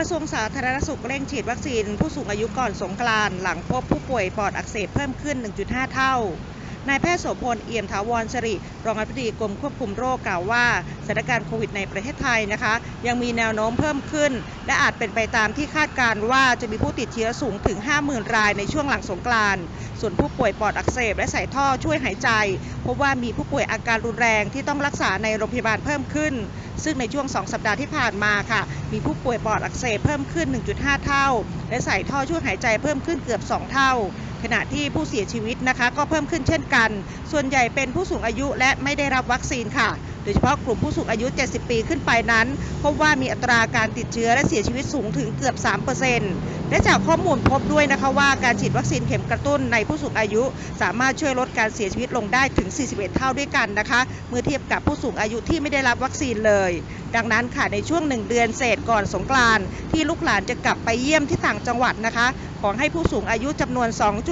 ระทรวงสาธารณสุขเร่งฉีดวัคซีนผู้สูงอายุก่อนสงกรานต์หลังพบผู้ป่วยปอดอักเสบเพิ่มขึ้น 1.5 เท่า นายแพทย์โสพลเอี่ยมถาวรสิริรองอธิบดีกรมควบคุมโรคกล่าวว่าสถานการณ์โควิดในประเทศไทยนะคะ ยังมีแนวโน้มเพิ่มขึ้น และอาจเป็นไปตามที่คาดการณ์ว่าจะมีผู้ติดเชื้อสูงถึง 50,000 รายในช่วงหลังสงกรานต์ส่วนผู้ป่วยปอดอักเสบและใส่ท่อช่วยหายใจพบว่ามีผู้ป่วยอาการรุนแรงที่ต้องรักษาในโรงพยาบาลเพิ่มขึ้น ซึ่งในช่วง 2 สัปดาห์ที่ผ่านมาค่ะ มีผู้ป่วยปอดอักเสบเพิ่มขึ้น 1.5 เท่า และใส่ท่อช่วยหายใจเพิ่มขึ้นเกือบ 2 เท่า ขณะที่ผู้เสียชีวิตนะคะก็เพิ่มขึ้นเช่นกัน ส่วนใหญ่เป็นผู้สูงอายุและไม่ได้รับวัคซีนค่ะ โดยเฉพาะกลุ่มผู้สูงอายุ 70 ปีขึ้นไปนั้น พบว่ามีอัตราการติดเชื้อและเสียชีวิตสูงถึงเกือบ 3%และจากข้อมูลพบด้วยนะคะว่าการฉีดวัคซีนเข็มกระตุ้นในผู้สูงอายุ สามารถช่วยลดการเสียชีวิตลงได้ถึง 41 เท่าด้วยกันนะคะ เมื่อเทียบกับผู้สูงอายุที่ไม่ได้รับวัคซีนเลย ดังนั้นค่ะในช่วงหนึ่งเดือนเศษก่อนสงกรานต์ที่ลูกหลานจะกลับไปเยี่ยมที่ต่างจังหวัดนะคะ ขอให้ผู้สูงอายุจำนวน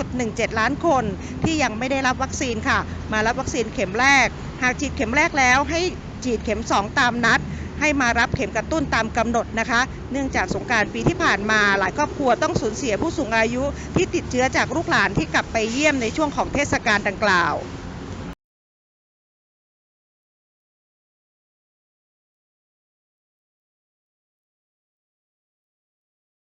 2.17 ล้านคน ที่ยังไม่ได้รับวัคซีนค่ะ มารับวัคซีนเข็มแรก หากฉีดเข็มแรกแล้วให้ฉีดเข็ม 2 ตามนัดให้มารับเข็มกระตุ้นตามกำหนดนะคะ เนื่องจากสงการปีที่ผ่านมาหลายครอบครัวต้องสูญเสียผู้สูงอายุที่ติดเชื้อจากลูกหลานที่กลับไปเยี่ยมในช่วงของเทศกาลดังกล่าว